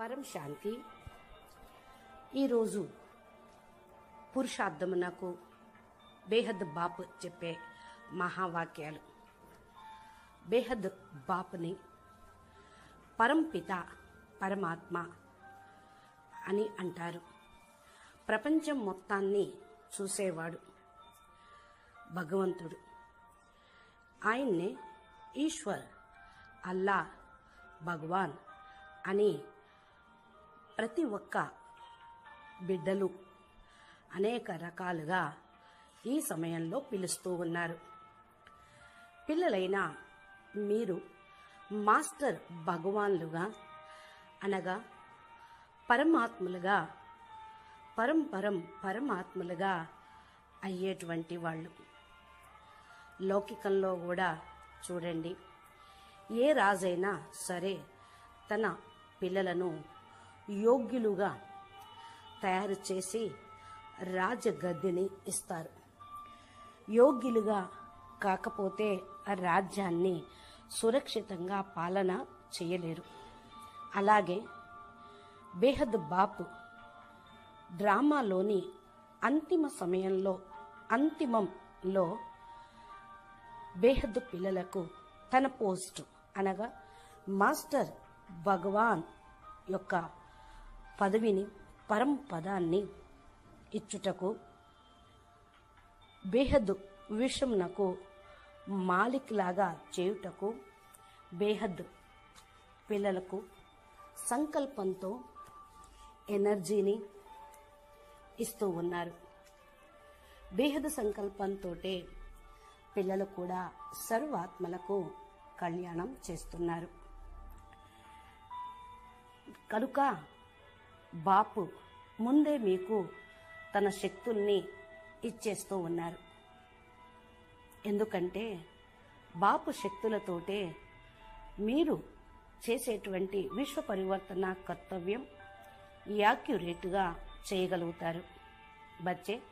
పరం శాంతి. ఈరోజు పురుషార్థమునకు బేహద్ బాపు చెప్పే మహావాక్యాలు. బేహద్ బాపుని పరంపిత పరమాత్మ అని అంటారు. ప్రపంచం మొత్తాన్ని చూసేవాడు భగవంతుడు. ఆయన్నే ఈశ్వర్ అల్లా భగవాన్ అని ప్రతి ఒక్క బిడ్డలు అనేక రకాలుగా ఈ సమయంలో పిలుస్తూ ఉన్నారు. పిల్లలైన మీరు మాస్టర్ భగవాన్లుగా అనగా పరమాత్ములుగా పరంపరం పరమాత్ములుగా అయ్యేటువంటి వాళ్ళు. లౌకికంలో కూడా చూడండి ఏ రాజైనా సరే తన పిల్లలను యోగ్యులుగా తయారు చేసి రాజగద్దెని ఇస్తారు. యోగ్యులుగా కాకపోతే ఆ రాజ్యాన్ని సురక్షితంగా పాలన చేయలేరు. అలాగే బేహద్ బాపు డ్రామాలోని అంతిమ సమయంలో అంతిమంలో బేహద్ పిల్లలకు తన పోస్టు అనగా మాస్టర్ భగవాన్ యొక్క పదవిని పరం పదాన్ని ఇచ్చుటకు బేహద్ విషమునకు మాలిక్ లాగా చేయుటకు బేహద్ పిల్లలకు సంకల్పంతో ఎనర్జీని ఇస్తూ ఉన్నారు. బేహద్ సంకల్పంతో పిల్లలు కూడా సర్వాత్మలకు కళ్యాణం చేస్తున్నారు. కనుక బాపు ముందే మీకు తన శక్తుల్ని ఇచ్చేస్తూ ఉన్నారు. ఎందుకంటే బాపు శక్తులతోటే మీరు చేసేటువంటి విశ్వ పరివర్తన కర్తవ్యం యాక్యురేట్గా చేయగలుగుతారు. బచ్చే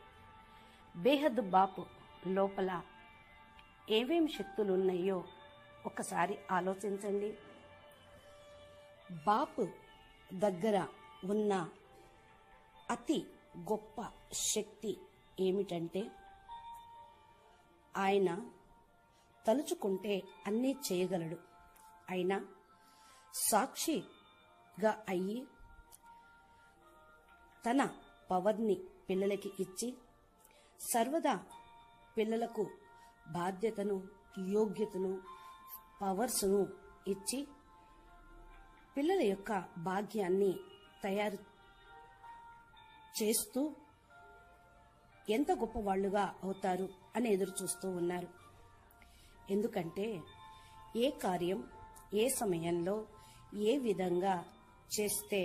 బేహద్ బాపు లోపల ఏమేం శక్తులు ఉన్నాయో ఒకసారి ఆలోచించండి. బాపు దగ్గర ఉన్న అతి గొప్ప శక్తి ఏమిటంటే ఆయన తలుచుకుంటే అన్నీ చేయగలడు. అయినా సాక్షిగా అయ్యి తన పవర్ని పిల్లలకి ఇచ్చి సర్వదా పిల్లలకు బాధ్యతను యోగ్యతను పవర్స్ను ఇచ్చి పిల్లల యొక్క భాగ్యాన్ని తయారు చేస్తూ ఎంత గొప్పవాళ్ళుగా అవుతారు అని ఎదురు చూస్తూ ఉన్నారు. ఎందుకంటే ఏ కార్యం ఏ సమయంలో ఏ విధంగా చేస్తే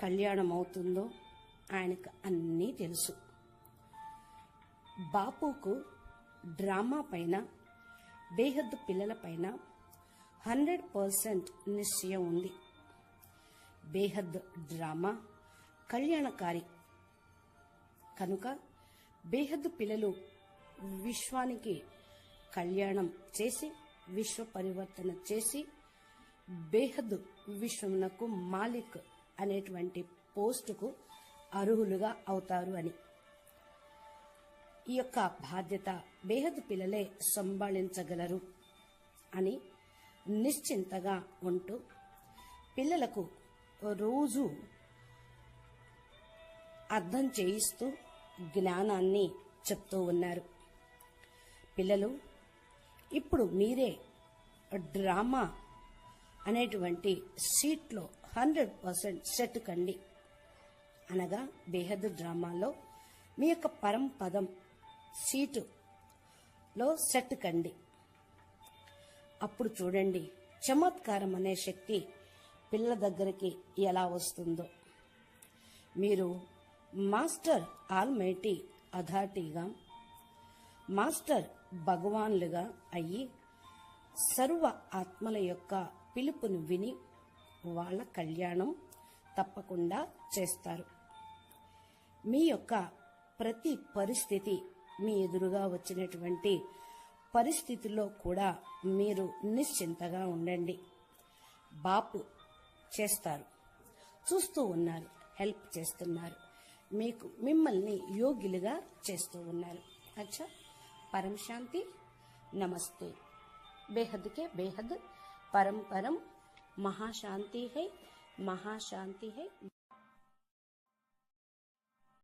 కళ్యాణం అవుతుందో ఆయనకు అన్నీ తెలుసు. బాపుకు డ్రామా పైన బేహద్దు పిల్లల పైన హండ్రెడ్ పర్సెంట్ నిశ్చయం ఉంది. బేహద్ డ్రామా కళ్యాణకారి. కనుక బేహద్ పిల్లలు విశ్వానికి కళ్యాణం చేసి విశ్వ పరివర్తన చేసి బేహద్ విశ్వమునకు మాలిక్ అనేటువంటి పోస్టుకు అర్హులుగా అవుతారు అని. ఈ యొక్క బాధ్యత బేహద్ పిల్లలే సంభాళించగలరు అని నిశ్చింతగా ఉంటూ పిల్లలకు రోజు అర్థం చేయిస్తూ జ్ఞానాన్ని చెప్తూ ఉన్నారు. పిల్లలు ఇప్పుడు మీరే డ్రామా అనేటువంటి సీట్లో హండ్రెడ్ పర్సెంట్ సెట్ కండి. అనగా బేహద్ డ్రామాలో మీ యొక్క పరం పదం సీటులో సెట్ కండి. అప్పుడు చూడండి చమత్కారం అనే శక్తి పిల్లల దగ్గరికి ఎలా వస్తుందో. మీరు మాస్టర్ ఆల్మైటీ అథారిటీగా మాస్టర్ భగవాన్లుగా అయ్యి సర్వ ఆత్మల యొక్క పిలుపును విని వాళ్ళ కళ్యాణం తప్పకుండా చేస్తారు. మీ యొక్క ప్రతి పరిస్థితి మీ ఎదురుగా వచ్చినటువంటి పరిస్థితుల్లో కూడా మీరు నిశ్చింతగా ఉండండి. బాపు చేస్తారు చూస్తూ ఉన్నారు హెల్ప్ చేస్తున్నారు మీకు మిమ్మల్ని యోగ్యులుగా చేస్తూ ఉన్నారు అచ్చా పరం శాంతి నమస్తే బేహద్ के बेहद परम परम महाशांति है महाशांति है